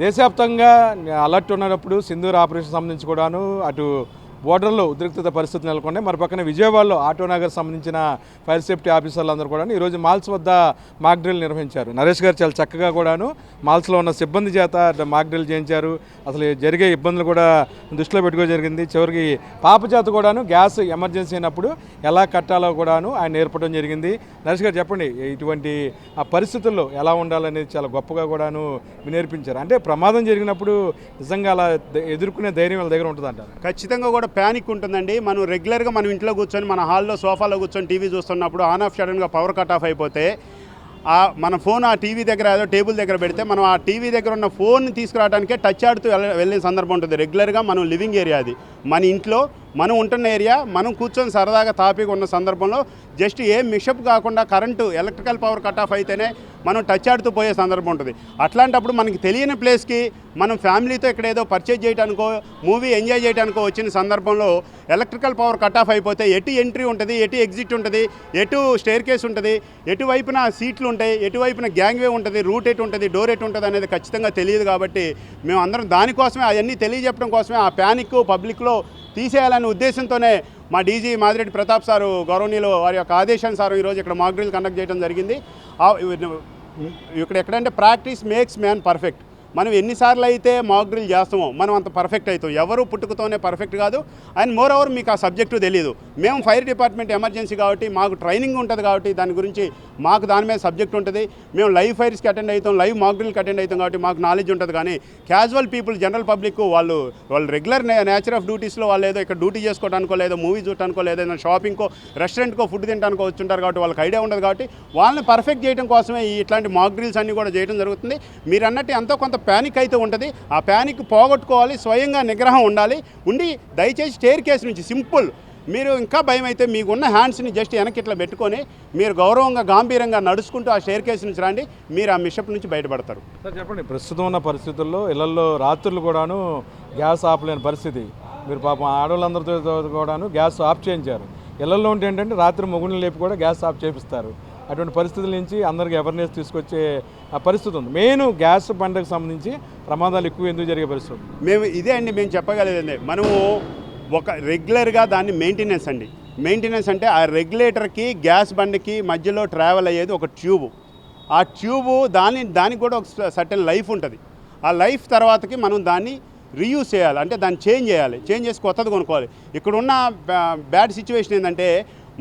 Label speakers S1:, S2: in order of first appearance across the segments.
S1: దేశవ్యాప్తంగా అలర్ట్ ఉన్నప్పుడు సింధూర్ ఆపరేషన్ సంబంధించి కూడాను అటు బోర్డర్లో ఉద్రిక్తత పరిస్థితి నెలకొన్నాయి మరి పక్కన విజయవాడలో ఆటోనగర్ సంబంధించిన ఫైర్ సేఫ్టీ ఆఫీసర్లు అందరూ కూడా ఈరోజు మాల్స్ వద్ద మాక్ డ్రిల్ నిర్వహించారు. నరేష్ గారు చాలా చక్కగా కూడాను మాల్స్లో ఉన్న సిబ్బంది చేత మాక్ డ్రిల్ చేయించారు. అసలు జరిగే ఇబ్బందులు కూడా దృష్టిలో పెట్టుకో జరిగింది. చివరికి పాప చేత కూడాను గ్యాస్ ఎమర్జెన్సీ అయినప్పుడు ఎలా కట్టాలో కూడాను ఆయన నేర్పడం జరిగింది. నరేష్ గారు చెప్పండి ఇటువంటి ఆ పరిస్థితుల్లో ఎలా ఉండాలనేది చాలా గొప్పగా కూడాను నేర్పించారు అంటే ప్రమాదం జరిగినప్పుడు నిజంగా అలా ఎదుర్కొనే ధైర్యం వాళ్ళ దగ్గర ఉంటుంది అంటారు
S2: ఖచ్చితంగా కూడా ప్యానిక్ ఉంటుందండి. మనం రెగ్యులర్గా మనం ఇంట్లో కూర్చొని మన హాల్లో సోఫాలో కూర్చొని టీవీ చూస్తున్నప్పుడు ఆన్ ఆఫ్ సడన్గా పవర్ కట్ ఆఫ్ అయిపోతే ఆ మన ఫోన్ ఆ టీవీ దగ్గర ఏదో టేబుల్ దగ్గర పెడితే మనం ఆ టీవీ దగ్గర ఉన్న ఫోన్ తీసుకురావడానికే టచ్ ఆడుతూ వెళ్ళ- వెళ్ళిన సందర్భం ఉంటుంది. రెగ్యులర్గా మనం లివింగ్ ఏరియా అది. మన ఇంట్లో మనం ఉంటున్న ఏరియా మనం కూర్చొని సరదాగా తాపీగా ఉన్న సందర్భంలో జస్ట్ ఏం మిషప్ కాకుండా current electrical power cut off అయితేనే మనం టచ్ ఆడుతూ పోయే సందర్భం ఉంటుంది. అట్లాంటప్పుడు మనకి తెలియని ప్లేస్కి మనం ఫ్యామిలీతో ఇక్కడ ఏదో పర్చేజ్ చేయడానికో మూవీ ఎంజాయ్ చేయడానికో వచ్చిన సందర్భంలో ఎలక్ట్రికల్ పవర్ కట్ ఆఫ్ అయిపోతే ఎటు ఎంట్రీ ఉంటుంది ఎటు ఎగ్జిట్ ఉంటుంది ఎటు స్టేర్ కేస్ ఉంటుంది ఎటువైపున సీట్లు ఉంటాయి ఎటువైపున గ్యాంగ్ వే ఉంటుంది రూట్ ఎటు ఉంటుంది డోర్ ఎటు ఉంటుంది అనేది ఖచ్చితంగా తెలియదు కాబట్టి మేము అందరం దానికోసమే అవన్నీ తెలియజెప్పడం కోసమే ఆ ప్యానిక్ పబ్లిక్లో తీసేయాలనే ఉద్దేశంతోనే మా డీజీ మాదిరెడ్డి ప్రతాప్ సారు గౌరవనీయులు వారి యొక్క ఆదేశానుసారం ఈరోజు ఇక్కడ మాక్ డ్రిల్ కండక్ట్ చేయడం జరిగింది. ఇక్కడ ఎక్కడంటే ప్రాక్టీస్ మేక్స్ మ్యాన్ పర్ఫెక్ట్. మనం ఎన్నిసార్లు అయితే మాక్ డ్రిల్ చేస్తామో మనం అంత పర్ఫెక్ట్ అవుతాం. ఎవరు పుట్టుకతోనే పర్ఫెక్ట్ కాదు. అండ్ మోర్ ఓవర్ మీకు ఆ సబ్జెక్టు తెలియదు మేము ఫైర్ డిపార్ట్మెంట్ ఎమర్జెన్సీ కాబట్టి మాకు ట్రైనింగ్ ఉంటుంది కాబట్టి దాని గురించి మాకు దాని మీద సబ్జెక్ట్ ఉంటుంది. మేము లైవ్ ఫైర్స్కి అటెండ్ అవుతాం లైవ్ మాక్ డ్రిల్కి అటెండ్ అవుతాం కాబట్టి మాకు నాలెడ్జ్ ఉంటుంది. కానీ క్యాజువల్ పీపుల్ జనరల్ పబ్లిక్ వాళ్ళు వాళ్ళు రెగ్యులర్ నేచర్ ఆఫ్ డ్యూటీస్లో వాళ్ళు ఏదో ఇక్కడ డ్యూటీ చేసుకోవడానికో లేదో మూవీ చూడటానికో లేదో ఏదైనా షాపింగ్కో రెస్టారెంట్కో ఫుడ్ తినడానికో వచ్చుంటారు కాబట్టి వాళ్ళకి ఐడియా ఉండదు కాబట్టి వాళ్ళని పర్ఫెక్ట్ చేయడం కోసమే ఇట్లాంటి మాక్ డ్రిల్స్ అన్ని కూడా చేయడం జరుగుతుంది. మీరు అన్నట్టు ఎంతో కొంత ప్యానిక్ అయితే ఉంటుంది. ఆ ప్యానిక్ పోగొట్టుకోవాలి స్వయంగా నిగ్రహం ఉండాలి. ఉండి దయచేసి స్టేర్ కేసు నుంచి సింపుల్. మీరు ఇంకా భయం అయితే మీకున్న హ్యాండ్స్ని జస్ట్ వెనక్కి ఇట్లా పెట్టుకొని మీరు గౌరవంగా గంభీరంగా నడుచుకుంటూ ఆ స్టేర్ కేసు నుంచి రండి. మీరు ఆ మిషప్ నుంచి బయటపడతారు.
S1: సార్ చెప్పండి. ప్రస్తుతం ఉన్న పరిస్థితుల్లో ఇళ్ళలో రాత్రులు కూడాను గ్యాస్ ఆపలేని పరిస్థితి. మీరు పాపం ఆడవాళ్ళందరితో కూడాను గ్యాస్ ఆఫ్ చేయించారు. ఇళ్ళలో ఉంటే ఏంటంటే రాత్రి మొగుళ్ళు లేపి కూడా గ్యాస్ ఆఫ్ చేపిస్తారు. అటువంటి పరిస్థితుల నుంచి అందరికి అవేర్నెస్ తీసుకొచ్చే ఆ పరిస్థితి ఉంది. మెయిన్ గ్యాస్ పంటకు సంబంధించి ప్రమాదాలు ఎక్కువ ఎందుకు జరిగే పరిస్థితి
S2: మేము ఇదే అండి మేము చెప్పగలేదండి మనము ఒక రెగ్యులర్గా దాన్ని మెయింటెనెన్స్ అండి. మెయింటెనెన్స్ అంటే ఆ రెగ్యులేటర్కి గ్యాస్ బండికి మధ్యలో ట్రావెల్ అయ్యేది ఒక ట్యూబు ఆ ట్యూబు దాని దానికి కూడా ఒక సర్టెన్ లైఫ్ ఉంటుంది. ఆ లైఫ్ తర్వాతకి మనం దాన్ని రీయూజ్ చేయాలి. అంటే దాన్ని చేంజ్ చేయాలి. చేంజ్ చేసి కొత్తది కొనుక్కోవాలి. ఇక్కడున్న బ్యాడ్ సిచ్యువేషన్ ఏంటంటే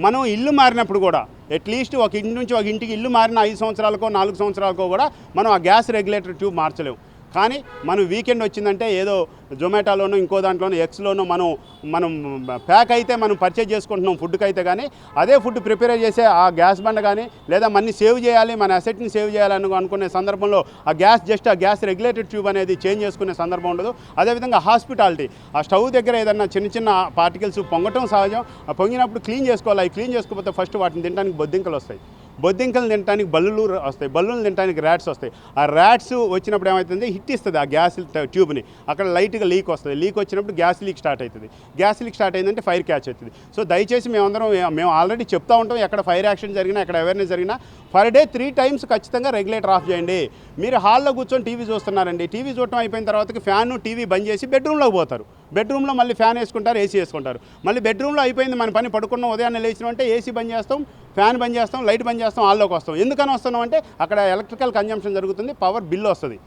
S2: మనం ఇల్లు మారినప్పుడు కూడా అట్లీస్ట్ ఒక ఇంటి నుంచి ఒక ఇంటికి ఇల్లు మారిన ఐదు సంవత్సరాలకో నాలుగు సంవత్సరాలకో కూడా మనం ఆ గ్యాస్ రెగ్యులేటర్ ట్యూబ్ మార్చలేము. కానీ మనం వీకెండ్ వచ్చిందంటే ఏదో జొమాటోలోనో ఇంకో దాంట్లోనో ఎక్స్లోనో మనం మనం ప్యాక్ అయితే మనం పర్చేజ్ చేసుకుంటున్నాం ఫుడ్కి అయితే కానీ అదే ఫుడ్ ప్రిపేర్ చేసే ఆ గ్యాస్ బండ కానీ లేదా మన్ని సేవ్ చేయాలి మన అసెట్ని సేవ్ చేయాలని అనుకునే సందర్భంలో ఆ గ్యాస్ జస్ట్ ఆ గ్యాస్ రెగ్యులేటెడ్ ట్యూబ్ అనేది చేంజ్ చేసుకునే సందర్భం ఉండదు. అదేవిధంగా హాస్పిటాలిటీ. ఆ స్టవ్ దగ్గర ఏదన్నా చిన్న చిన్న పార్టికల్స్ పొంగటం సహజం. ఆ పొంగినప్పుడు క్లీన్ చేసుకోవాలి. అవి క్లీన్ చేసుకోకపోతే ఫస్ట్ వాటిని తినడానికి బొద్దింకలు వస్తాయి బొద్దింకలు తినడానికి బల్లులు వస్తాయి బల్లులు తినడానికి ర్యాట్స్ వస్తాయి. ఆ ర్యాట్స్ వచ్చినప్పుడు ఏమవుతుంది హిట్ ఇస్తుంది ఆ గ్యాస్ ట్యూబ్ని అక్కడ లైట్గా లీక్ వస్తుంది. లీక్ వచ్చినప్పుడు గ్యాస్ లీక్ స్టార్ట్ అవుతుంది గ్యాస్ లీక్ స్టార్ట్ అయిందంటే ఫైర్ క్యాచ్ అవుతుంది సో దయచేసి మేమందరం మేము ఆల్రెడీ చెప్తా ఉంటాం ఎక్కడ ఫైర్ యాక్షన్ జరిగినా ఎక్కడ అవేర్నెస్ జరిగినా పర్ డే త్రీ టైమ్స్ ఖచ్చితంగా రెగ్యులేటర్ ఆఫ్ చేయండి. మీరు హాల్లో కూర్చొని టీవీ చూస్తున్నారండి. టీవీ చూడటం అయిపోయిన తర్వాతకి ఫ్యాన్ టీవీ బంద్ చేసి బెడ్రూమ్లోకి పోతారు. బెడ్రూమ్లో మళ్ళీ ఫ్యాన్ వేసుకుంటారు ఏసీ వేసుకుంటారు. మళ్ళీ బెడ్రూమ్లో అయిపోయింది మన పని పడుకున్నాం ఉదయాన్నే లేచినాం అంటే ఏసీ బంద్ చేస్తాం ఫ్యాన్ బంద్ చేస్తాం లైట్ బంద్ చేస్తాం ఆల్లోకి వస్తాం. ఎందుకని వస్తున్నాం అంటే అక్కడ ఎలక్ట్రికల్ కన్జంప్షన్ జరుగుతుంది పవర్ బిల్ వస్తుంది.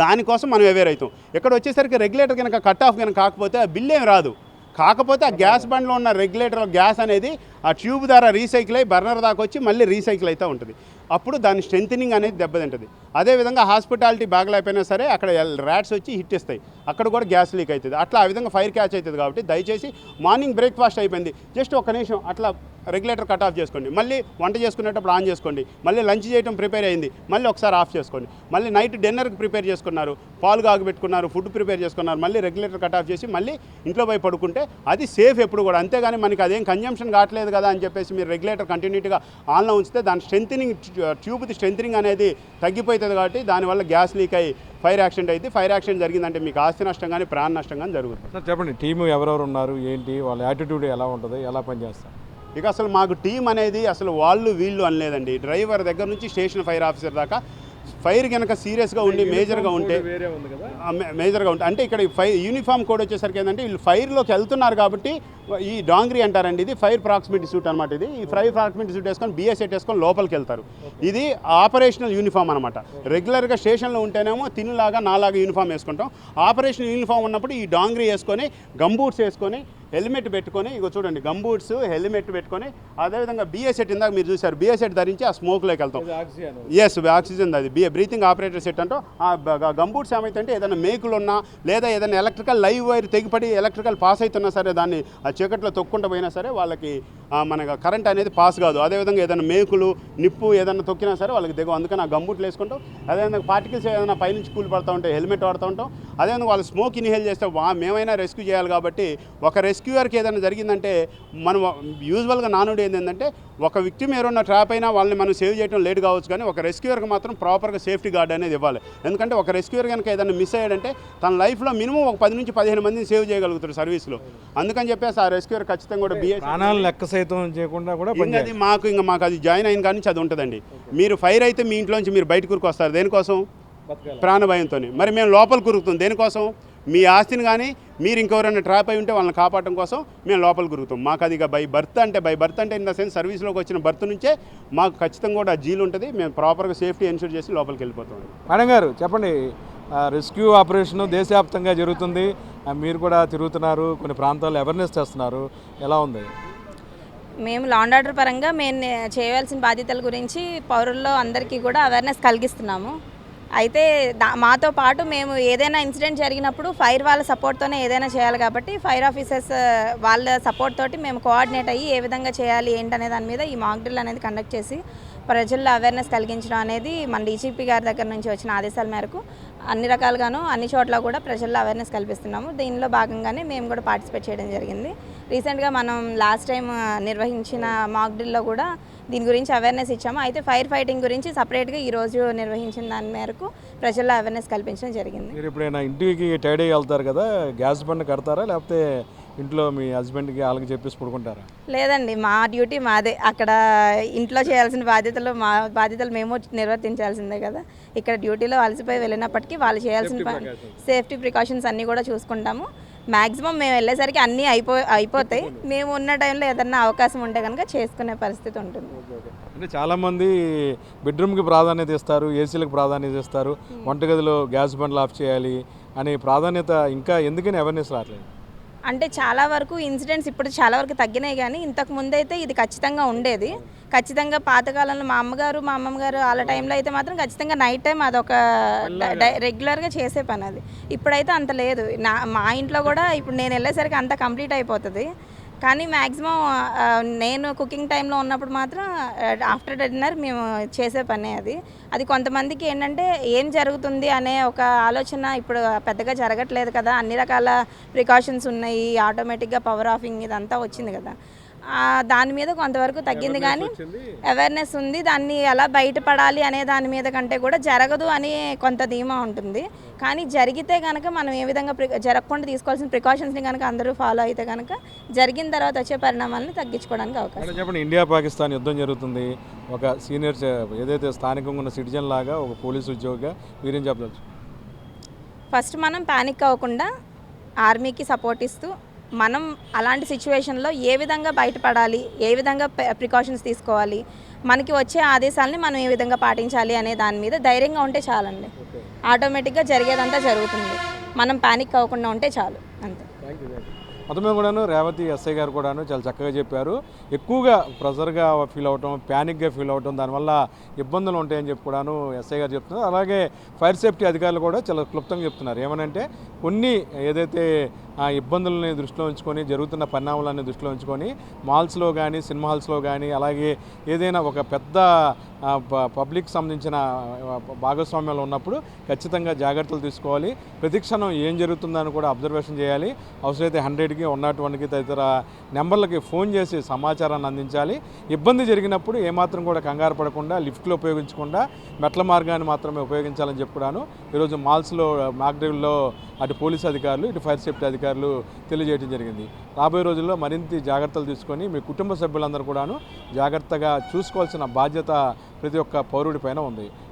S2: దానికోసం మనం అవేర్ అవుతాం. ఇక్కడ వచ్చేసరికి రెగ్యులేటర్ కనుక కట్ ఆఫ్ కనుక కాకపోతే ఆ బిల్ ఏం రాదు. కాకపోతే ఆ గ్యాస్ బండ్లో ఉన్న రెగ్యులేటర్ గ్యాస్ అనేది ఆ ట్యూబ్ ద్వారా రీసైకిల్ అయ్యి బర్నర్ దాకా వచ్చి మళ్ళీ రీసైకిల్ అవుతూ ఉంటుంది. అప్పుడు దాని స్ట్రెంథనింగ్ అనేది దెబ్బతింటుంది. అదేవిధంగా హాస్పిటాలిటీ బాగలేకపోయినా సరే అక్కడ ర్యాట్స్ వచ్చి హిట్ ఇస్తాయి. అక్కడ కూడా గ్యాస్ లీక్ అవుతుంది అట్లా ఆ విధంగా ఫైర్ క్యాచ్ అవుతుంది కాబట్టి దయచేసి మార్నింగ్ బ్రేక్ఫాస్ట్ అయిపోయింది. జస్ట్ ఒక నిమిషం అట్లా రెగ్యులేటర్ కట్ ఆఫ్ చేసుకోండి. మళ్ళీ వంట చేసుకునేటప్పుడు ఆన్ చేసుకోండి. మళ్ళీ లంచ్ చేయడం ప్రిపేర్ అయింది. మళ్ళీ ఒకసారి ఆఫ్ చేసుకోండి. మళ్ళీ నైట్ డిన్నర్కి ప్రిపేర్ చేసుకున్నారు. పాలు కాగబెట్టుకున్నారు ఫుడ్ ప్రిపేర్ చేసుకున్నారు. మళ్ళీ రెగ్యులేటర్ కట్ ఆఫ్ చేసి మళ్ళీ ఇంట్లో పోయి పడుకుంటే అది సేఫ్ ఎప్పుడు కూడా. అంతేగాని మనకి అదేం కన్జంప్షన్ కావట్లేదు కదా అని చెప్పేసి మీరు రెగ్యులేటర్ కంటిన్యూటీగా ఆన్లో ఉంచితే దాని స్ట్రెంథనింగ్ ట్యూబ్ది స్ట్రెంథనింగ్ అనేది తగ్గిపోతుంది కాబట్టి దానివల్ల గ్యాస్ లీక్ అయ్యి ఫైర్ యాక్సిడెంట్ అయితే ఫైర్ యాక్సిడెంట్ జరిగిందంటే మీకు ఆస్తి నష్టం కానీ ప్రాణ నష్టం కానీ జరుగుతుంది.
S1: సార్ చెప్పండి టీము ఎవరెవరు ఉన్నారు ఏంటి వాళ్ళ యాటిట్యూడ్ ఎలా ఉంటుంది ఎలా పనిచేస్తారు?
S2: ఇక అసలు మాకు టీం అనేది అసలు వాళ్ళు వీళ్ళు అనలేదండి. డ్రైవర్ దగ్గర నుంచి స్టేషన్ ఫైర్ ఆఫీసర్ దాకా ఫైర్ కనుక సీరియస్గా ఉండి మేజర్గా ఉంటే మేజర్గా ఉంటాయి అంటే ఇక్కడ ఈ ఫై యూనిఫామ్ కోడ్ వచ్చేసరికి ఏంటంటే వీళ్ళు ఫైర్లోకి వెళ్తున్నారు కాబట్టి ఈ డాంగ్రీ అంటారండి ఇది. ఫైర్ ప్రాక్సిమిటీ సూట్ అనమాట ఇది. ఈ ఫైర్ ప్రాక్సిమిటీ సూట్ వేసుకొని బిఎస్ సెట్ వేసుకొని లోపలికి వెళ్తారు. ఇది ఆపరేషనల్ యూనిఫామ్ అనమాట రెగ్యులర్గా స్టేషన్లో ఉంటేనేమో తినులాగా నాలాగా యూనిఫామ్ వేసుకుంటాం. ఆపరేషనల్ యూనిఫామ్ ఉన్నప్పుడు ఈ డాంగ్రీ వేసుకొని గంబూట్స్ వేసుకొని హెల్మెట్ పెట్టుకొని ఇగో చూడండి గంబూట్స్ హెల్మెట్ పెట్టుకొని అదేవిధంగా బిఎస్ సెట్ ఇందాక మీరు చూసారు బిఎస్ సెట్ ధరించి ఆ స్మోక్లోకి వెళ్తాం. ఎస్ ఆక్సిజన్ అది. బి బ్రీతింగ్ ఆపరేటర్ సెట్ అంటూ ఆ గంబూట్స్ ఏమైతే ఏదైనా మేకులు ఉన్నా లేదా ఏదైనా ఎలక్ట్రికల్ లైవ్ వైర్ తెగిపడి ఎలక్ట్రికల్ పాస్ అవుతున్నా సరే దాన్ని ఆ చీకట్లో తొక్కుంటూ పోయినా సరే వాళ్ళకి మనకు కరెంట్ అనేది పాస్ కాదు. అదేవిధంగా ఏదైనా మేకులు నిప్పు ఏదైనా తొక్కినా సరే వాళ్ళకి దిగవు. అందుకని ఆ గంబూట్లు వేసుకుంటాం. అదేవిధంగా పార్టికల్స్ ఏదైనా పైనుంచి కూలి పడుతూ ఉంటే హెల్మెట్ వాడుతూ ఉంటాం. అదేవిధంగా వాళ్ళు స్మోక్ ఇన్హేల్ చేస్తే వా మేమైనా రెస్క్యూ చేయాలి కాబట్టి ఒక రెస్క్యూయర్కి ఏదైనా జరిగిందంటే మనం యూజువల్గా నానుడు ఏంటంటే ఒక విక్టిమ్ ఉన్న ట్రాప్ అయినా వాళ్ళని మనం సేవ్ చేయడం లేట్ కావచ్చు కానీ ఒక రెస్క్యూయర్కి మాత్రం ప్రాపర్గా సేఫ్టీ గార్డ్ అనేది ఇవ్వాలి. ఎందుకంటే ఒక రెస్క్యూయర్ కనుక ఏదైనా మిస్ అయ్యాడంటే తన లైఫ్లో మినిమం ఒక పది నుంచి పదిహేను మందిని సేవ్ చేయగలుగుతారు సర్వీస్లో అందుకని చెప్పేసి ఆ రెస్క్యూయర్ ఖచ్చితంగా కూడా
S1: బిఏ లెక్క సైతం చేయకుండా కూడా
S2: అది మాకు ఇంకా మాకు అది జాయిన్ అయిన కానీ అది ఉంటుందండి. మీరు ఫైర్ అయితే మీ ఇంట్లోంచి మీరు బయట కూరుకు వస్తారు దేనికోసం. ప్రాణభయంతో మరి మేము లోపల కురుకుతాం. దేనికోసం? మీ ఆస్తిని కానీ మీరు ఇంకెవరైనా ట్రాప్ అయి ఉంటే వాళ్ళని కాపాడటం కోసం మేము లోపల కురుగుతాం మాకు అది ఇక బై బర్త్ అంటే బై బర్త్ అంటే ఇన్ ద సెన్స్ సర్వీస్లోకి వచ్చిన బర్త్ నుంచే మాకు ఖచ్చితంగా కూడా జీలు ఉంటుంది. మేము ప్రాపర్గా సేఫ్టీ ఎన్షూర్ చేసి లోపలికి వెళ్ళిపోతాం.
S1: మేడం గారు చెప్పండి. రెస్క్యూ ఆపరేషన్ దేశవ్యాప్తంగా జరుగుతుంది. మీరు కూడా తిరుగుతున్నారు. కొన్ని ప్రాంతాల్లో అవేర్నెస్ చేస్తున్నారు. ఎలా ఉంది?
S3: మేము లాండ్ ఆర్డర్ పరంగా మేము చేయవలసిన బాధ్యతల గురించి పౌరుల్లో అందరికీ కూడా అవేర్నెస్ కలిగిస్తున్నాము. అయితే దా మాతో పాటు మేము ఏదైనా ఇన్సిడెంట్ జరిగినప్పుడు ఫైర్ వాళ్ళ సపోర్ట్తోనే ఏదైనా చేయాలి కాబట్టి ఫైర్ ఆఫీసర్స్ వాళ్ళ సపోర్ట్ తోటి మేము కోఆర్డినేట్ అయ్యి ఏ విధంగా చేయాలి ఏంటనే దాని మీద ఈ మాక్ డ్రిల్ అనేది కండక్ట్ చేసి ప్రజల్లో అవేర్నెస్ కలిగించడం అనేది మన డీజీపీ గారి దగ్గర నుంచి వచ్చిన ఆదేశాల మేరకు అన్ని రకాలుగాను అన్ని చోట్ల కూడా ప్రజల్లో అవేర్నెస్ కల్పిస్తున్నాము. దీనిలో భాగంగానే మేము కూడా పార్టిసిపేట్ చేయడం జరిగింది. రీసెంట్గా మనం లాస్ట్ టైం నిర్వహించిన మాక్ డ్రిల్లో కూడా దీని గురించి అవేర్నెస్ ఇచ్చాము. అయితే ఫైర్ ఫైటింగ్ గురించి సపరేట్గా ఈరోజు నిర్వహించిన దాని మేరకు ప్రజల్లో అవేర్నెస్ కల్పించడం జరిగింది.
S1: మీరు ఎప్పుడైనా ఇంటికి టైడ్ వెళ్తారు కదా? గ్యాస్ బండ్ కడతారా? లేకపోతే ఇంట్లో మీ హస్బెండ్కి వాళ్ళకి చెప్పేసి పడుకుంటారా?
S3: లేదండి మా డ్యూటీ మాదే. అక్కడ ఇంట్లో చేయాల్సిన బాధ్యతలు మా బాధ్యతలు మేము నిర్వర్తించాల్సిందే కదా. ఇక్కడ డ్యూటీలో అలసిపోయి వెళ్ళినప్పటికీ వాళ్ళు చేయాల్సిన పని సేఫ్టీ ప్రికాషన్స్ అన్నీ కూడా చూసుకుంటాము. మ్యాక్సిమం మేము వెళ్ళేసరికి అన్నీ అయిపో అయిపోతాయి. మేము ఉన్న టైంలో ఏదన్నా అవకాశం ఉంటే కనుక చేసుకునే పరిస్థితి ఉంటుంది.
S1: అంటే చాలామంది బెడ్రూమ్కి ప్రాధాన్యత ఇస్తారు ఏసీలకు ప్రాధాన్యత ఇస్తారు వంటగదిలో గ్యాస్ బండ్లు ఆఫ్ చేయాలి అనే ప్రాధాన్యత ఇంకా ఎందుకని అవేర్నెస్ రావట్లేదు?
S3: అంటే చాలా వరకు ఇన్సిడెంట్స్ ఇప్పుడు చాలా వరకు తగ్గినాయి కానీ ఇంతకు ముందైతే ఇది ఖచ్చితంగా ఉండేది. ఖచ్చితంగా పాతకాలంలో మా అమ్మగారు మా అమ్మమ్మ గారు వాళ్ళ టైంలో అయితే మాత్రం ఖచ్చితంగా నైట్ టైం అదొక రెగ్యులర్గా చేసే పని అది. ఇప్పుడైతే అంత లేదు. నా మా ఇంట్లో కూడా ఇప్పుడు నేను వెళ్ళేసరికి అంత కంప్లీట్ అయిపోతుంది. కానీ మ్యాక్సిమం నేను కుకింగ్ టైంలో ఉన్నప్పుడు మాత్రం ఆఫ్టర్ డిన్నర్ మేము చేసే పనే అది. అది కొంతమందికి ఏంటంటే ఏం జరుగుతుంది అనే ఒక ఆలోచన ఇప్పుడు పెద్దగా జరగట్లేదు కదా. అన్ని రకాల ప్రికాషన్స్ ఉన్నాయి ఆటోమేటిక్గా పవర్ ఆఫింగ్ ఇదంతా వచ్చింది కదా. దాని మీద కొంతవరకు తగ్గింది కానీ అవేర్నెస్ ఉంది. దాన్ని ఎలా బయటపడాలి అనే దాని మీద కంటే కూడా జరగదు అని కొంత ధీమా ఉంటుంది. కానీ జరిగితే కనుక మనం ఏ విధంగా జరగకుండా తీసుకోవాల్సిన ప్రికాషన్స్ని కనుక అందరూ ఫాలో అయితే కనుక జరిగిన తర్వాత వచ్చే పరిణామాలను తగ్గించుకోవడానికి అవకాశం
S1: చెప్పండి ఇండియా పాకిస్తాన్ యుద్ధం జరుగుతుంది. ఒక సీనియర్ ఏదైతే స్థానికంగా ఉన్న సిటిజన్ లాగా ఒక పోలీసు ఉద్యోగిగా మీరేం చెప్పదలుచు
S3: ఫస్ట్ మనం ప్యానిక్ అవ్వకుండా ఆర్మీకి సపోర్ట్ ఇస్తూ మనం అలాంటి సిచ్యువేషన్లో ఏ విధంగా బయటపడాలి ఏ విధంగా ప్రికాషన్స్ తీసుకోవాలి మనకి వచ్చే ఆదేశాలని మనం ఏ విధంగా పాటించాలి అనే దాని మీద ధైర్యంగా ఉంటే చాలండి. ఆటోమేటిక్గా జరిగేదంతా జరుగుతుంది. మనం ప్యానిక్ అవ్వకుండా ఉంటే చాలు. అంతే.
S1: మొత్తమే కూడాను రేవతి ఎస్ఐ గారు కూడాను చాలా చక్కగా చెప్పారు. ఎక్కువగా ప్రెజర్గా ఫీల్ అవటం ప్యానిక్గా ఫీల్ అవటం దానివల్ల ఇబ్బందులు ఉంటాయని చెప్పి కూడాను ఎస్ఐ గారు చెప్తున్నారు. అలాగే ఫైర్ సేఫ్టీ అధికారులు కూడా చాలా క్లుప్తంగా చెప్తున్నారు. ఏమనంటే కొన్ని ఏదైతే ఇబ్బందులని దృష్టిలో ఉంచుకొని జరుగుతున్న పరిణామాలని దృష్టిలో ఉంచుకొని మాల్స్లో కానీ సినిమా హాల్స్లో కానీ అలాగే ఏదైనా ఒక పెద్ద ప- పబ్లిక్ సంబంధించిన భాగస్వామ్యంలో భాగస్వామ్యాలు ఉన్నప్పుడు ఖచ్చితంగా జాగ్రత్తలు తీసుకోవాలి. ప్రతిక్షణం ఏం జరుగుతుందని కూడా అబ్జర్వేషన్ చేయాలి. అవసరమైతే హండ్రెడ్కి వన్ నాట్ వన్కి తదితర నెంబర్లకి ఫోన్ చేసి సమాచారాన్ని అందించాలి. ఇబ్బంది జరిగినప్పుడు ఏమాత్రం కూడా కంగారు పడకుండా లిఫ్ట్లు ఉపయోగించకుండా మెట్ల మార్గాన్ని మాత్రమే ఉపయోగించాలని చెప్పుకున్నాను. ఈరోజు మాల్స్లో మాక్డ్రిల్లో అటు పోలీస్ అధికారులు ఇటు ఫైర్ సేఫ్టీ అధికారులు తెలియజేయడం జరిగింది. రాబోయే రోజుల్లో మరింత జాగ్రత్తలు తీసుకొని మీ కుటుంబ సభ్యులందరూ కూడాను జాగ్రత్తగా చూసుకోవాల్సిన బాధ్యత ప్రతి ఒక్క పౌరుడి పైన ఉంది.